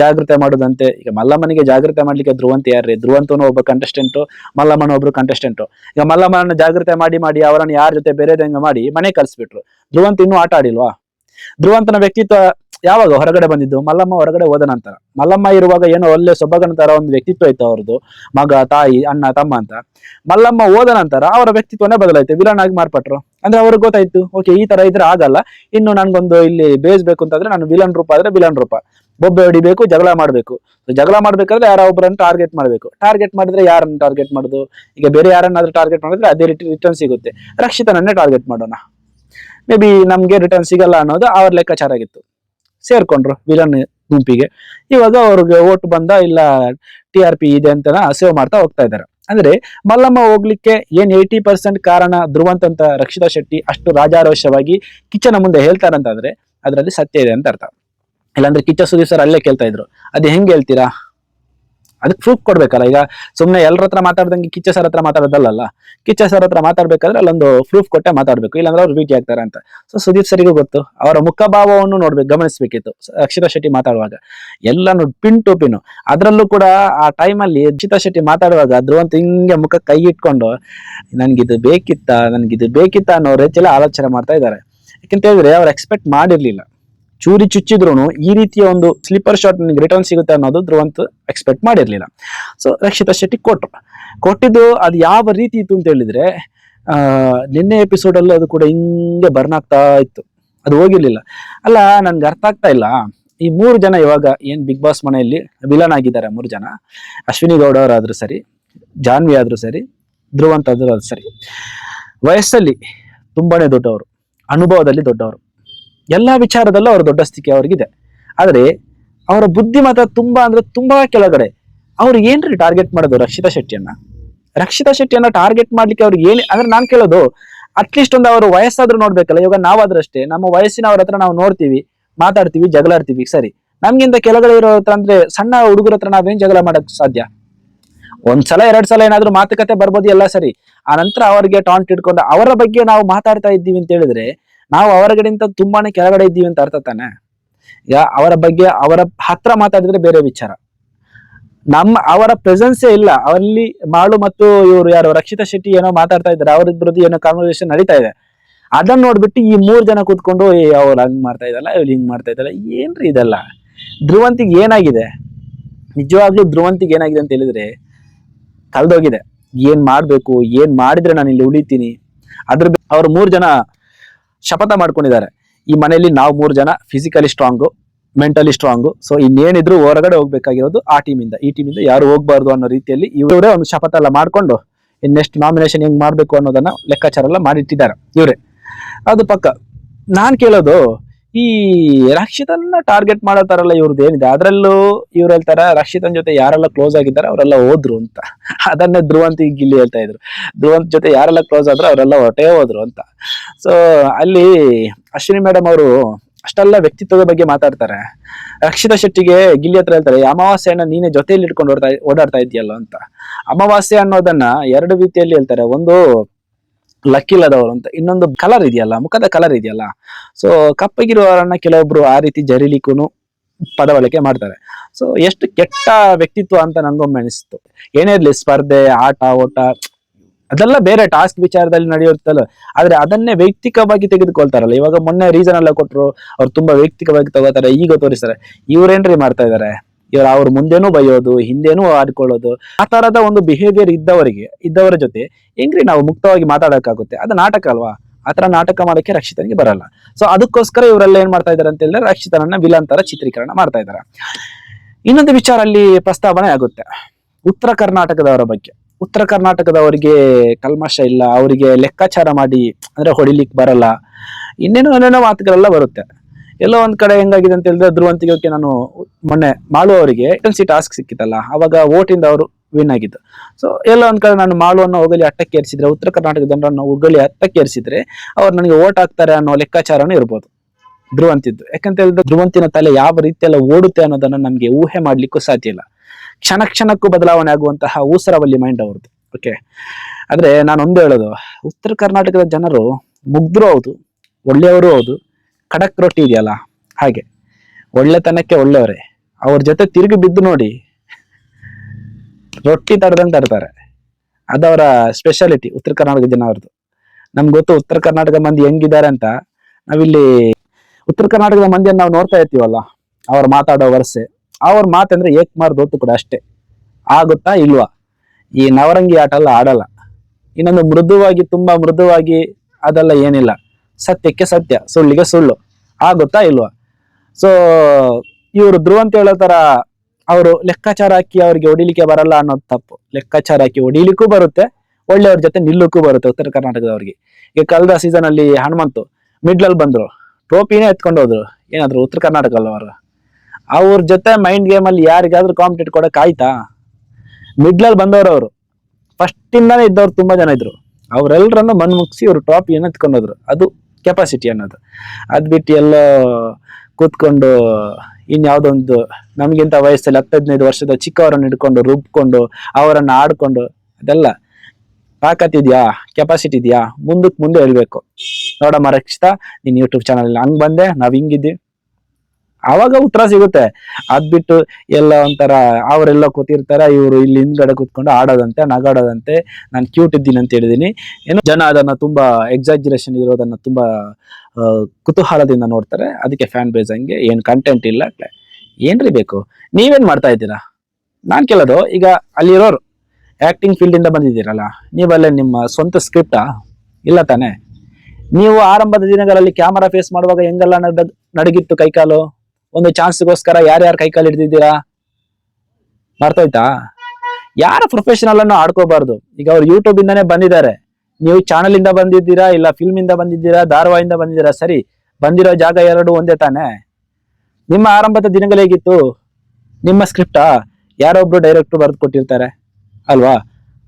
ಜಾಗೃತೆ ಮಾಡೋದಂತೆ, ಈಗ ಮಲ್ಲಮ್ಮನಿಗೆ ಜಾಗೃತೆ ಮಾಡ್ಲಿಕ್ಕೆ ಧ್ರುವಂತ ಯಾರ್ರಿ? ಧ್ರುವಂತನು ಒಬ್ಬ ಕಂಟೆಸ್ಟೆಂಟ್ ಮಲ್ಲಮ್ಮನ ಒಬ್ರು ಕಂಟೆಸ್ಟೆಂಟ್ ಈಗ ಮಲ್ಲಮ್ಮನ ಜಾಗೃತೆ ಮಾಡಿ ಮಾಡಿ ಅವರನ್ನು ಯಾರ ಜೊತೆ ಬೇರೆದಂಗ ಮಾಡಿ ಮನೆ ಕಲ್ಸ್ಬಿಟ್ರು ಧ್ರುವಂತ ಇನ್ನೂ ಆಟ ಆಡಿಲ್ವಾ? ಧ್ರುವಂತನ ವ್ಯಕ್ತಿತ್ವ ಯಾವಾಗ ಹೊರಗಡೆ ಬಂದಿದ್ದು? ಮಲ್ಲಮ್ಮ ಹೊರಗಡೆ ಹೋದ ನಂತರ. ಮಲ್ಲಮ್ಮ ಇರುವಾಗ ಏನೋ ಒಳ್ಳೆ ಸೊಬಗನ ತರ ಒಂದು ವ್ಯಕ್ತಿತ್ವ ಇತ್ತು ಅವ್ರದ್ದು. ಮಗ, ತಾಯಿ, ಅಣ್ಣ, ತಮ್ಮ ಅಂತ. ಮಲ್ಲಮ್ಮ ಹೋದ ನಂತರ ಅವರ ವ್ಯಕ್ತಿತ್ವನೇ ಬದಲಾಯ್ತು. ವಿಲನ್ ಆಗಿ ಮಾರ್ಪಟ್ರು. ಅಂದ್ರೆ ಅವ್ರಿಗೆ ಗೊತ್ತಾಯ್ತು ಓಕೆ ಈ ತರ ಇದ್ರೆ ಆಗಲ್ಲ. ಇನ್ನು ನನ್ಗೊಂದು ಇಲ್ಲಿ ಬೇಸ್ ಬೇಕು ಅಂತಂದ್ರೆ ನಾನು ವಿಲನ್ ರೂಪ ಆದ್ರೆ ವಿಲನ್ ರೂಪ. ಬೊಬ್ಬೆ ಹೊಡಿಬೇಕು, ಜಗಳ ಮಾಡ್ಬೇಕು. ಜಗಳ ಮಾಡ್ಬೇಕಾದ್ರೆ ಯಾರೋ ಒಬ್ಬರನ್ನು ಟಾರ್ಗೆಟ್ ಮಾಡ್ಬೇಕು. ಟಾರ್ಗೆಟ್ ಮಾಡಿದ್ರೆ ಯಾರನ್ನ ಟಾರ್ಗೆಟ್ ಮಾಡುದು? ಈಗ ಬೇರೆ ಯಾರನ್ನಾದ್ರೂ ಟಾರ್ಗೆಟ್ ಮಾಡಿದ್ರೆ ಅದೇ ರೀತಿ ರಿಟರ್ನ್ ಸಿಗುತ್ತೆ. ರಕ್ಷಿತನನ್ನೇ ಟಾರ್ಗೆಟ್ ಮಾಡೋಣ. ಮೇ ಬಿ ನಮ್ಗೆ ರಿಟರ್ನ್ ಸಿಗಲ್ಲ ಅನ್ನೋದು ಅವ್ರ ಲೆಕ್ಕಾಚಾರ ಆಗಿತ್ತು. ಸೇರ್ಕೊಂಡ್ರು ವಿಲನ್ ಗುಂಪಿಗೆ. ಇವಾಗ ಅವ್ರಿಗೆ ಓಟ್ ಬಂದ ಇಲ್ಲ ಟಿ ಆರ್ ಪಿ ಇದೆ ಅಂತ ಸೇವ್ ಮಾಡ್ತಾ ಹೋಗ್ತಾ ಇದ್ದಾರೆ. ಅಂದ್ರೆ ಮಲ್ಲಮ್ಮ ಹೋಗ್ಲಿಕ್ಕೆ ಏನ್ ಏಯ್ಟಿ ಪರ್ಸೆಂಟ್ ಕಾರಣ ಧ್ರುವಂತ್ ಅಂತ ರಕ್ಷಿತಾ ಶೆಟ್ಟಿ ಅಷ್ಟು ರಾಜಾರೋಷವಾಗಿ ಕಿಚ್ಚನ ಮುಂದೆ ಹೇಳ್ತಾರಂತಂದ್ರೆ ಅದರಲ್ಲಿ ಸತ್ಯ ಇದೆ ಅಂತ ಅರ್ಥ. ಇಲ್ಲಾಂದ್ರೆ ಕಿಚ್ಚ ಸುದೀಪ್ ಸರ್ ಅಲ್ಲೇ ಕೇಳ್ತಾ ಇದ್ರು. ಅದು ಹೆಂಗ್ ಹೇಳ್ತೀರಾ? ಅದಕ್ಕೆ ಪ್ರೂಫ್ ಕೊಡ್ಬೇಕಲ್ಲ. ಈಗ ಸುಮ್ಮನೆ ಎಲ್ಲರ ಹತ್ರ ಮಾತಾಡ್ದಂಗೆ ಕಿಚ್ಚ ಸರ್ ಹತ್ರ ಮಾತಾಡೋದಲ್ಲ ಕಿಚ್ಚ ಸರ್ ಹತ್ರ ಮಾತಾಡ್ಬೇಕಾದ್ರೆ ಅಲ್ಲೊಂದು ಪ್ರೂಫ್ ಕೊಟ್ಟೆ ಮಾತಾಡ್ಬೇಕು. ಇಲ್ಲಾಂದ್ರೆ ಅವ್ರು ಭೇಟಿ ಆಗ್ತಾರೆ ಅಂತ. ಸೊ ಸುದೀಪ್ ಸರಿಗೂ ಗೊತ್ತು. ಅವರ ಮುಖಭಾವವನ್ನು ನೋಡ್ಬೇಕು, ಗಮನಿಸಬೇಕಿತ್ತು. ಅಕ್ಷಿತಾ ಶೆಟ್ಟಿ ಮಾತಾಡುವಾಗ. ಎಲ್ಲಾನು ಪಿನ್ ಟು ಪಿನ್ ಅದರಲ್ಲೂ ಕೂಡ ಆ ಟೈಮಲ್ಲಿ ಅಕ್ಷಿತಾ ಶೆಟ್ಟಿ ಮಾತಾಡುವಾಗ ಧ್ರುವಂತ ಹಿಂಗೆ ಮುಖ ಕೈ ಇಟ್ಕೊಂಡು ನನ್ಗಿದು ಬೇಕಿತ್ತ? ನನ್ಗಿದು ಬೇಕಿತ್ತ? ಅನ್ನೋ ರೀತಿಯಲ್ಲಿ ಆಲೋಚನೆ ಮಾಡ್ತಾ ಇದ್ದಾರೆ. ಯಾಕಂತ ಹೇಳಿದ್ರೆ ಅವ್ರು ಎಕ್ಸ್ಪೆಕ್ಟ್ ಮಾಡಿರ್ಲಿಲ್ಲ. ಚೂರಿ ಚುಚ್ಚಿದ್ರು ಈ ರೀತಿಯ ಒಂದು ಸ್ಲೀಪರ್ ಶಾಟ್ ನಿಮ್ಗೆ ರಿಟರ್ನ್ ಸಿಗುತ್ತೆ ಅನ್ನೋದು ಧ್ರುವಂತ್ ಎಕ್ಸ್ಪೆಕ್ಟ್ ಮಾಡಿರ್ಲಿಲ್ಲ. ಸೊ ರಕ್ಷಿತಾ ಶೆಟ್ಟಿ ಕೊಟ್ರು. ಕೊಟ್ಟಿದ್ದು ಅದು ಯಾವ ರೀತಿ ಇತ್ತು ಅಂತ ಹೇಳಿದ್ರೆ ನಿನ್ನೆ ಅಲ್ಲೂ ಅದು ಕೂಡ ಹಿಂಗೆ ಬರ್ನ್ ಆಗ್ತಾ ಇತ್ತು. ಅದು ಹೋಗಿರ್ಲಿಲ್ಲ. ಅಲ್ಲ, ನನ್ಗೆ ಅರ್ಥ ಆಗ್ತಾ ಇಲ್ಲ. ಈ ಮೂರು ಜನ ಇವಾಗ ಏನ್ ಬಿಗ್ ಬಾಸ್ ಮನೆಯಲ್ಲಿ ವಿಲನ್ ಆಗಿದ್ದಾರೆ ಮೂರು ಜನ. ಅಶ್ವಿನಿ ಗೌಡ ಅವರಾದ್ರೂ ಸರಿ, ಜಾನ್ವಿ ಆದ್ರೂ ಸರಿ, ಧ್ರುವಂತ ಆದ್ರೂ ಸರಿ. ವಯಸ್ಸಲ್ಲಿ ತುಂಬಾನೇ ದೊಡ್ಡವರು. ಅನುಭವದಲ್ಲಿ ದೊಡ್ಡವರು. ಎಲ್ಲಾ ವಿಚಾರದಲ್ಲೂ ಅವ್ರ ದೊಡ್ಡ ಸ್ಥಿತಿ ಅವ್ರಿಗಿದೆ. ಆದರೆ ಅವರ ಬುದ್ಧಿಮತ ತುಂಬಾ ಅಂದ್ರೆ ತುಂಬಾ ಕೆಳಗಡೆ ಅವ್ರು ಏನ್ರಿ ಟಾರ್ಗೆಟ್ ಮಾಡೋದು ರಕ್ಷಿತಾ ಶೆಟ್ಟಿಯನ್ನ? ರಕ್ಷಿತಾ ಶೆಟ್ಟಿಯನ್ನ ಟಾರ್ಗೆಟ್ ಮಾಡ್ಲಿಕ್ಕೆ ಅವ್ರಿಗೆ ಏನ್ ಅಂದ್ರೆ ನಾನು ಕೇಳೋದು ಅಟ್ಲೀಸ್ಟ್ ಒಂದು ಅವರು ವಯಸ್ಸಾದ್ರೂ ನೋಡ್ಬೇಕಲ್ಲ, ಇವಾಗ ನಾವಾದ್ರಷ್ಟೇ ನಮ್ಮ ವಯಸ್ಸಿನವ್ರ ಹತ್ರ ನಾವು ನೋಡ್ತೀವಿ, ಮಾತಾಡ್ತೀವಿ, ಜಗಳಾಡ್ತೀವಿ, ಸರಿ. ನಮ್ಗಿಂತ ಕೆಳಗಡೆ ಇರೋ ಹತ್ರ ಅಂದ್ರೆ ಸಣ್ಣ ಹುಡುಗರ ಹತ್ರ ನಾವೇನ್ ಜಗಳ ಮಾಡಕ್ ಸಾಧ್ಯ? ಒಂದ್ಸಲ ಎರಡ್ ಸಲ ಏನಾದ್ರೂ ಮಾತುಕತೆ ಬರ್ಬೋದು ಎಲ್ಲ ಸರಿ. ಆ ನಂತರ ಅವರಿಗೆ ಟಾಂಟ್ ಇಟ್ಕೊಂಡು ಅವರ ಬಗ್ಗೆ ನಾವು ಮಾತಾಡ್ತಾ ಇದ್ದೀವಿ ಅಂತ ಹೇಳಿದ್ರೆ ನಾವು ಅವರಗಡೆಯಿಂದ ತುಂಬಾನೇ ಕೆಳಗಡೆ ಇದ್ದೀವಿ ಅಂತ ಅರ್ಥ ತಾನೆ? ಈಗ ಅವರ ಬಗ್ಗೆ, ಅವರ ಹತ್ರ ಮಾತಾಡಿದ್ರೆ ಬೇರೆ ವಿಚಾರ. ನಮ್ಮ, ಅವರ ಪ್ರೆಸೆನ್ಸೇ ಇಲ್ಲ. ಅಲ್ಲಿ ಮಾಳು ಮತ್ತು ಇವರು ಯಾರು, ರಕ್ಷಿತಾ ಶೆಟ್ಟಿ ಏನೋ ಮಾತಾಡ್ತಾ ಇದ್ದಾರೆ ಅವರಿಬ್ಬರದ್ದು ಏನೋ ಕಾನ್ವರ್ಸೇಷನ್ ನಡೀತಾ ಇದೆ. ಅದನ್ನ ನೋಡ್ಬಿಟ್ಟು ಈ ಮೂರ್ ಜನ ಕೂತ್ಕೊಂಡು ಅವ್ರು ಹಂಗ್ ಮಾಡ್ತಾ ಇದ್ದಲ್ಲ ಇವ್ರು ಹಿಂಗ್ ಮಾಡ್ತಾ ಇದ್ದಲ್ಲ ಏನ್ರಿ ಇದೆಲ್ಲ? ಧ್ರುವಂತಿಗೆ ಏನಾಗಿದೆ? ನಿಜವಾಗ್ಲೂ ಧ್ರುವಂತಿಗೆ ಏನಾಗಿದೆ ಅಂತ ಹೇಳಿದ್ರೆ, ಕಳ್ದೋಗಿದೆ. ಏನ್ ಮಾಡ್ಬೇಕು? ಏನ್ ಮಾಡಿದ್ರೆ ನಾನು ಇಲ್ಲಿ ಉಳಿತೀನಿ? ಅದ್ರ ಅವ್ರು ಮೂರ್ ಜನ ಶಪಥ ಮಾಡ್ಕೊಂಡಿದ್ದಾರೆ. ಈ ಮನೆಯಲ್ಲಿ ನಾವು ಮೂರು ಜನ physically strong mentally strong so ಇನ್ನೇನಿದ್ರು ಹೊರಗಡೆ ಹೋಗ್ಬೇಕಾಗಿರೋದು ಆ ಟೀಮಿಂದ ಈ ಟೀಮಿಂದ ಯಾರು ಹೋಗ್ಬಾರ್ದು ಅನ್ನೋ ರೀತಿಯಲ್ಲಿ ಇವರೇ ಒಂದು ಶಪಥ ಎಲ್ಲ ಮಾಡ್ಕೊಂಡು ನೆಕ್ಸ್ಟ್ ನಾಮಿನೇಷನ್ ಹೆಂಗ್ ಮಾಡಬೇಕು ಅನ್ನೋದನ್ನ ಲೆಕ್ಕಾಚಾರ ಎಲ್ಲ ಮಾಡಿಟ್ಟಿದ್ದಾರೆ ಇವರೇ. ಅದು ಪಕ್ಕ, ನಾನು ಕೇಳೋದು, ಈ ರಕ್ಷಿತನ್ನ ಟಾರ್ಗೆಟ್ ಮಾಡೋ ತರ ಇವ್ರದ್ದು ಏನಿದೆ? ಅದರಲ್ಲೂ ಇವ್ರು ಹೇಳ್ತಾರೆ, ರಕ್ಷಿತನ್ ಜೊತೆ ಯಾರೆಲ್ಲ ಕ್ಲೋಸ್ ಆಗಿದ್ದಾರೆ ಅವರೆಲ್ಲ ಹೋದ್ರು ಅಂತ. ಅದನ್ನೇ ಧ್ರುವಂತಿ ಗಿಲ್ಲಿ ಹೇಳ್ತಾ ಇದ್ರು. ಧ್ರುವಂತ್ ಜೊತೆ ಯಾರೆಲ್ಲ ಕ್ಲೋಸ್ ಆದ್ರು ಅವರೆಲ್ಲ ಹೊಟ್ಟೆ ಹೋದ್ರು ಅಂತ. ಸೊ ಅಲ್ಲಿ ಅಶ್ವಿನಿ ಮೇಡಮ್ ಅವರು ಅಷ್ಟೆಲ್ಲ ವ್ಯಕ್ತಿತ್ವದ ಬಗ್ಗೆ ಮಾತಾಡ್ತಾರೆ. ರಕ್ಷಿತಾ ಶೆಟ್ಟಿಗೆ ಗಿಲ್ಲಿ ಹತ್ರ ಹೇಳ್ತಾರೆ, "ಈ ಅಮಾವಾಸ್ಯೆಯನ್ನ ನೀನೇ ಜೊತೆಯಲ್ಲಿ ಇಟ್ಕೊಂಡು ಓಡ್ತಾ, ಓಡಾಡ್ತಾ ಇದೆಯಲ್ಲ ಅಂತ. ಅಮಾವಾಸ್ಯೆ ಅನ್ನೋದನ್ನ ಎರಡು ರೀತಿಯಲ್ಲಿ ಹೇಳ್ತಾರೆ. ಒಂದು ಲಕ್ಕಿಲ್ಲದವರು ಅಂತ, ಇನ್ನೊಂದು ಕಲರ್ ಇದೆಯಲ್ಲ, ಮುಖದ ಕಲರ್ ಇದೆಯಲ್ಲ. ಸೊ ಕಪ್ಪಗಿರುವವರನ್ನ ಕೆಲವೊಬ್ರು ಆ ರೀತಿ ಜರಿಲಿಕ್ಕೂ ಪದ ಮಾಡ್ತಾರೆ. ಸೊ ಎಷ್ಟು ಕೆಟ್ಟ ವ್ಯಕ್ತಿತ್ವ ಅಂತ ನಂಗೊಮ್ಮೆ ಅನಿಸ್ತು. ಏನೇ ಇರಲಿ, ಸ್ಪರ್ಧೆ, ಆಟ, ಓಟ ಅದೆಲ್ಲ ಬೇರೆ ಟಾಸ್ಕ್ ವಿಚಾರದಲ್ಲಿ ನಡೆಯುತ್ತಲ್ಲ. ಆದ್ರೆ ಅದನ್ನೇ ವೈಯಕ್ತಿಕವಾಗಿ ತೆಗೆದುಕೊಳ್ತಾರಲ್ಲ. ಇವಾಗ ಮೊನ್ನೆ ರೀಸನ್ ಎಲ್ಲ ಕೊಟ್ರು, ಅವ್ರು ತುಂಬಾ ವೈಯಕ್ತಿಕವಾಗಿ ತಗೋತಾರೆ, ಈಗ ತೋರಿಸ್ತಾರೆ. ಇವ್ರೇನ್ರಿ ಮಾಡ್ತಾ ಇದಾರೆ? ಇವ್ರು ಅವ್ರ ಮುಂದೆನೂ ಬೈಯೋದು, ಹಿಂದೆನೂ ಆಡ್ಕೊಳ್ಳೋದು, ಆ ತರದ ಒಂದು ಬಿಹೇವಿಯರ್ ಇದ್ದವರಿಗೆ, ಇದ್ದವರ ಜೊತೆ ಹೆಂಗ್ರಿ ನಾವು ಮುಕ್ತವಾಗಿ ಮಾತಾಡೋಕ್ಕಾಗುತ್ತೆ? ಅದು ನಾಟಕ ಅಲ್ವಾ? ಆತರ ನಾಟಕ ಮಾಡೋಕೆ ರಕ್ಷಿತನಿಗೆ ಬರಲ್ಲ. ಸೊ ಅದಕ್ಕೋಸ್ಕರ ಇವರೆಲ್ಲ ಏನ್ ಮಾಡ್ತಾ ಇದಾರೆ ಅಂತ ಹೇಳಿದ್ರೆ ರಕ್ಷಿತನನ್ನ ವಿಲಂತರ ತರ ಚಿತ್ರೀಕರಣ ಮಾಡ್ತಾ ಇದಾರೆ. ಇನ್ನೊಂದು ವಿಚಾರ ಅಲ್ಲಿ ಪ್ರಸ್ತಾವನೆ ಆಗುತ್ತೆ. ಉತ್ತರ ಕರ್ನಾಟಕದವರ ಬಗ್ಗೆ. ಉತ್ತರ ಕರ್ನಾಟಕದವರಿಗೆ ಕಲ್ಮಶ ಇಲ್ಲ, ಅವರಿಗೆ ಲೆಕ್ಕಾಚಾರ ಮಾಡಿ ಅಂದ್ರೆ ಹೊಡಿಲಿಕ್ಕೆ ಬರಲ್ಲ. ಇನ್ನೇನೋ ಏನೇನೋ ಮಾತುಗಳೆಲ್ಲ ಬರುತ್ತೆ. ಎಲ್ಲೋ ಒಂದ್ ಕಡೆ ಹೆಂಗಾಗಿದೆ ಅಂತ ಹೇಳಿದ್ರೆ ಧ್ರುವಂತಿಗೆ ನಾನು ಮೊನ್ನೆ ಮಾಳು ಅವರಿಗೆ ಸಿ ಟಾಸ್ಕ್ ಸಿಕ್ಕಿತಲ್ಲ ಅವಾಗ ಓಟಿಂದ ಅವರು ವಿನ್ ಆಗಿದ್ದು. ಸೊ ಎಲ್ಲ ಒಂದ್ ಕಡೆ ನಾನು ಮಾಳುವನ್ನು ಹೋಗಲಿ, ಅಟ್ಟಕ್ಕೆ ಏರಿಸಿದ್ರೆ, ಉತ್ತರ ಕರ್ನಾಟಕ ಜನರನ್ನು ಹೋಗಲಿ ಅಟ್ಟಕ್ಕೆ ಏರಿಸಿದ್ರೆ ಅವ್ರು ನನಗೆ ಓಟ್ ಹಾಕ್ತಾರೆ ಅನ್ನೋ ಲೆಕ್ಕಾಚಾರನೂ ಇರ್ಬೋದು. ಧ್ರುವಂತಿದ್ದು. ಯಾಕಂತ ಹೇಳಿದ್ರೆ ಧ್ರುವಂತಿನ ತಲೆ ಯಾವ ರೀತಿಯೆಲ್ಲ ಓಡುತ್ತೆ ಅನ್ನೋದನ್ನ ನಮ್ಗೆ ಊಹೆ ಮಾಡ್ಲಿಕ್ಕೂ ಸಾಧ್ಯ ಇಲ್ಲ. ಕ್ಷಣ ಕ್ಷಣಕ್ಕೂ ಬದಲಾವಣೆ ಆಗುವಂತಹ ಊಸರವಲ್ಲಿ ಮೈಂಡ್ ಅವ್ರದ್ದು. ಓಕೆ ಆದ್ರೆ ನಾನು ಒಂದು ಹೇಳೋದು, ಉತ್ತರ ಕರ್ನಾಟಕದ ಜನರು ಮುಗ್ಧರು ಹೌದು, ಒಳ್ಳೆಯವರು ಹೌದು, ಖಡಕ್ ರೊಟ್ಟಿ ಇದೆಯಲ್ಲ, ಹಾಗೆ. ಒಳ್ಳೆತನಕ್ಕೆ ಒಳ್ಳೆಯವರೇ. ಅವ್ರ ಜೊತೆ ತಿರುಗಿ ಬಿದ್ದು ನೋಡಿ, ರೊಟ್ಟಿ ತಡ್ದಂಗೆ ತಡ್ತಾರೆ ಅದವರ ಸ್ಪೆಷಾಲಿಟಿ ಉತ್ತರ ಕರ್ನಾಟಕ ಜನ ಅವ್ರದ್ದು ನಮ್ಗೆ ಗೊತ್ತು, ಉತ್ತರ ಕರ್ನಾಟಕ ಮಂದಿ ಹೆಂಗಿದ್ದಾರೆ ಅಂತ. ನಾವಿಲ್ಲಿ ಉತ್ತರ ಕರ್ನಾಟಕದ ಮಂದಿಯನ್ನು ನಾವು ನೋಡ್ತಾ ಇರ್ತೀವಲ್ಲ, ಅವ್ರು ಮಾತಾಡೋ ವರ್ಷೆ ಅವ್ರ ಮಾತಂದ್ರೆ ಏಕ್ ಮಾರ್ ಹೊತ್ತು ಕೂಡ ಅಷ್ಟೇ. ಆಗುತ್ತಾ ಇಲ್ವಾ? ಈ ನವರಂಗಿ ಆಟ ಎಲ್ಲ ಆಡಲ್ಲ. ಇನ್ನೊಂದು ಮೃದುವಾಗಿ, ತುಂಬಾ ಮೃದುವಾಗಿ ಅದೆಲ್ಲ ಏನಿಲ್ಲ. ಸತ್ಯಕ್ಕೆ ಸತ್ಯ, ಸುಳ್ಳಿಗೆ ಸುಳ್ಳು. ಆಗುತ್ತಾ ಇಲ್ವಾ? ಸೊ ಇವರು ಧ್ರುವಂತ ಹೇಳೋ ತರ ಅವರು ಲೆಕ್ಕಾಚಾರ ಹಾಕಿ ಅವ್ರಿಗೆ ಹೊಡಿಲಿಕ್ಕೆ ಬರಲ್ಲ ಅನ್ನೋದು ತಪ್ಪು. ಲೆಕ್ಕಾಚಾರ ಹಾಕಿ ಹೊಡಿಲಿಕ್ಕೂ ಬರುತ್ತೆ, ಒಳ್ಳೆಯವ್ರ ಜೊತೆ ನಿಲ್ಲಕ್ಕೂ ಬರುತ್ತೆ ಉತ್ತರ ಕರ್ನಾಟಕದವ್ರಿಗೆ ಈಗ ಕಳೆದ ಸೀಸನ್ ಅಲ್ಲಿ ಹನುಮಂತು ಮಿಡ್ಲಲ್ಲಿ ಬಂದ್ರು. ಟೋಪಿನೇ ಎತ್ಕೊಂಡು ಹೋದ್ರು. ಏನಾದ್ರು ಉತ್ತರ ಕರ್ನಾಟಕ ಅಲ್ಲವರು ಅವ್ರ ಜೊತೆ ಮೈಂಡ್ ಗೇಮ್ ಅಲ್ಲಿ ಯಾರಿಗಾದ್ರೂ ಕಾಂಪಿಟೇಟ್ ಕೊಡಕ್ ಆಯ್ತಾ? ಮಿಡ್ಲಲ್ಲಿ ಬಂದವರು ಅವರು. ಫಸ್ಟ್ ಇಂದಾನೆ ಇದ್ದವ್ರು ತುಂಬಾ ಜನ ಇದ್ರು. ಅವರೆಲ್ಲರನ್ನು ಮನ್ ಮುಗಿಸಿ ಇವರು ಟ್ರಾಫಿಯನ್ನು ಎತ್ಕೊಂಡೋದ್ರು. ಅದು ಕೆಪಾಸಿಟಿ ಅನ್ನೋದು. ಅದ್ ಬಿಟ್ಟು ಎಲ್ಲೋ ಕೂತ್ಕೊಂಡು ಇನ್ಯಾವುದೊಂದು ನಮಗಿಂತ ವಯಸ್ಸಲ್ಲಿ ಹತ್ತು ಹದಿನೈದು ವರ್ಷದ ಚಿಕ್ಕವರನ್ನು ಹಿಡ್ಕೊಂಡು, ರುಬ್ಕೊಂಡು, ಅವರನ್ನು ಆಡ್ಕೊಂಡು, ಅದೆಲ್ಲ ತಾಕತ್ ಇದೆಯಾ? ಕೆಪಾಸಿಟಿ ಇದೆಯಾ? ಮುಂದಕ್ಕೆ ಮುಂದೆ ಹೇಳ್ಬೇಕು ನೋಡಮ್ಮ ರಕ್ಷಿತಾ ನೀನು ಯೂಟ್ಯೂಬ್ ಚಾನಲ್ ಹಂಗೆ ಬಂದೆ, ನಾವು ಹಿಂಗಿದ್ವಿ ಆವಾಗ ಉತ್ತರ ಸಿಗುತ್ತೆ. ಅದ್ ಬಿಟ್ಟು ಎಲ್ಲ ಒಂಥರ ಅವರೆಲ್ಲ ಕೂತಿರ್ತಾರೆ, ಇವರು ಇಲ್ಲಿ ಹಿಂದ್ಗಡೆ ಕೂತ್ಕೊಂಡು ಆಡೋದಂತೆ, ನಗಾಡೋದಂತೆ. ನಾನು ಕ್ಯೂಟ್ ಇದ್ದೀನಿ ಅಂತ ಹೇಳಿದೀನಿ. ಏನೋ ಜನ ಅದನ್ನ ತುಂಬಾ ಎಕ್ಸಾಜುರೇಷನ್ ಇರೋದನ್ನ ತುಂಬಾ ಕುತೂಹಲದಿಂದ ನೋಡ್ತಾರೆ. ಅದಕ್ಕೆ ಫ್ಯಾನ್ ಬೇಸ್ ಹಂಗೆ, ಏನು ಕಂಟೆಂಟ್ ಇಲ್ಲ. ಏನ್ರಿ ಬೇಕು? ನೀವೇನ್ ಮಾಡ್ತಾ ಇದ್ದೀರಾ? ನಾನು ಕೇಳೋದು, ಈಗ ಅಲ್ಲಿರೋರು ಆ್ಯಕ್ಟಿಂಗ್ ಫೀಲ್ಡ್ ಇಂದ ಬಂದಿದ್ದೀರಲ್ಲ, ನೀವಲ್ಲೇ ನಿಮ್ಮ ಸ್ವಂತ ಸ್ಕ್ರಿಪ್ಟಾ ಇಲ್ಲ ತಾನೆ? ನೀವು ಆರಂಭದ ದಿನಗಳಲ್ಲಿ ಕ್ಯಾಮರಾ ಫೇಸ್ ಮಾಡುವಾಗ ಹೆಂಗಲ್ಲ ನಡ- ನಡಗಿತ್ತು ಕೈಕಾಲು? ಒಂದು ಚಾನ್ಸ್ಗೋಸ್ಕರ ಯಾರ್ಯಾರು ಕೈಕಾಲು ಹಿಡಿದಿದ್ದೀರಾ? ಮರ್ತೋಯ್ತಾ? ಯಾರ ಪ್ರೊಫೆಷನಲ್ ಅನ್ನು ಆಡ್ಕೋಬಾರ್ದು? ಈಗ ಅವ್ರು ಯೂಟ್ಯೂಬ್ ಇಂದಾನೆ ಬಂದಿದ್ದಾರೆ. ನೀವು ಚಾನಲ್ ಇಂದ ಬಂದಿದ್ದೀರಾ, ಇಲ್ಲ ಫಿಲ್ಮ್ ಇಂದ ಬಂದಿದ್ದೀರಾ, ಧಾರವಾಹಿಯಿಂದ ಬಂದಿದ್ದೀರಾ? ಸರಿ, ಬಂದಿರೋ ಜಾಗ ಎರಡು ಒಂದೇ ತಾನೆ? ನಿಮ್ಮ ಆರಂಭದ ದಿನಗಳು ಹೇಗಿತ್ತು? ನಿಮ್ಮ ಸ್ಕ್ರಿಪ್ಟಾ ಯಾರೊಬ್ರು ಡೈರೆಕ್ಟ್ರು ಬರೆದು ಕೊಟ್ಟಿರ್ತಾರೆ ಅಲ್ವಾ?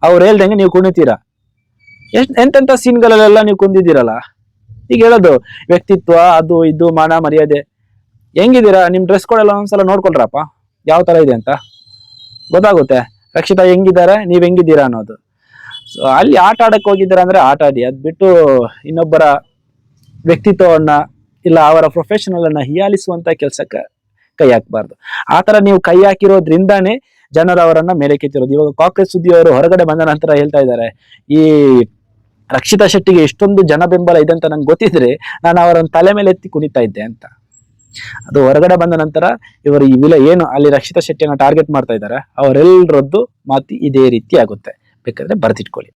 ಅವ್ರು ಹೇಳ್ದಂಗೆ ನೀವು ಕುಣಿತೀರಾ? ಎಷ್ಟು, ಎಂತೆಂಥ ಸೀನ್ಗಳಲ್ಲೆಲ್ಲ ನೀವು ಕುಂದಿದ್ದೀರಲ್ಲ? ಈಗ ಹೇಳೋದು, ವ್ಯಕ್ತಿತ್ವ, ಅದು, ಇದು, ಮಾನ, ಮರ್ಯಾದೆ. ಹೆಂಗಿದ್ದೀರಾ? ನಿಮ್ ಡ್ರೆಸ್ ಕೋಡೆಲ್ಲ ಒಂದ್ಸಲ ನೋಡ್ಕೊಳ್ರಪ್ಪ. ಯಾವ ತರ ಇದೆ ಅಂತ. ಗೊತ್ತಾಗುತ್ತೆ. ರಕ್ಷಿತಾ ಹೆಂಗಿದ್ದಾರೆ? ನೀವ್ ಹೆಂಗಿದ್ದೀರಾ ಅನ್ನೋದು. ಸೊ ಅಲ್ಲಿ ಆಟ ಆಡಕ್ ಹೋಗಿದ್ದೀರಾ ಅಂದ್ರೆ ಆಟ ಆಡಿ. ಅದ್ ಬಿಟ್ಟು ಇನ್ನೊಬ್ಬರ ವ್ಯಕ್ತಿತ್ವವನ್ನ ಇಲ್ಲ ಅವರ ಪ್ರೊಫೆಷನಲ್ ಅನ್ನ ಹೀಯಾಲಿಸುವಂತ ಕೆಲ್ಸಕ್ಕೆ ಕೈ ಹಾಕ್ಬಾರ್ದು. ಆ ತರ ನೀವು ಕೈ ಹಾಕಿರೋದ್ರಿಂದಾನೇ ಜನರು ಅವರನ್ನ ಮೇಲೆ ಕೆತ್ತಿರೋದು ಇವಾಗ ಕಾಂಗ್ರೆಸ್ ಸುದ್ದಿ ಅವರು ಹೊರಗಡೆ ಬಂದ ನಂತರ ಹೇಳ್ತಾ ಇದ್ದಾರೆ. ಈ ರಕ್ಷಿತಾ ಶೆಟ್ಟಿಗೆ ಎಷ್ಟೊಂದು ಜನ ಬೆಂಬಲ ಇದೆ ಅಂತ ನಂಗೆ ಗೊತ್ತಿದ್ರೆ ನಾನು ಅವರನ್ನ ತಲೆ ಮೇಲೆ ಎತ್ತಿ ಕುಣಿತಾ ಇದ್ದೆ ಅಂತ. ಅದು ಹೊರಗಡೆ ಬಂದ ನಂತರ ಇವರು ಈ ವಿಲ ಏನು ಅಲ್ಲಿ ರಕ್ಷಿತಾ ಶೆಟ್ಟಿಯನ್ನ ಟಾರ್ಗೆಟ್ ಮಾಡ್ತಾ ಇದ್ದಾರೆ ಅವರೆಲ್ಲರದ್ದು ಮಾತಿ ಇದೇ ರೀತಿ ಆಗುತ್ತೆ. ಬೇಕಾದ್ರೆ ಬರ್ದಿಟ್ಕೊಳ್ಳಿ.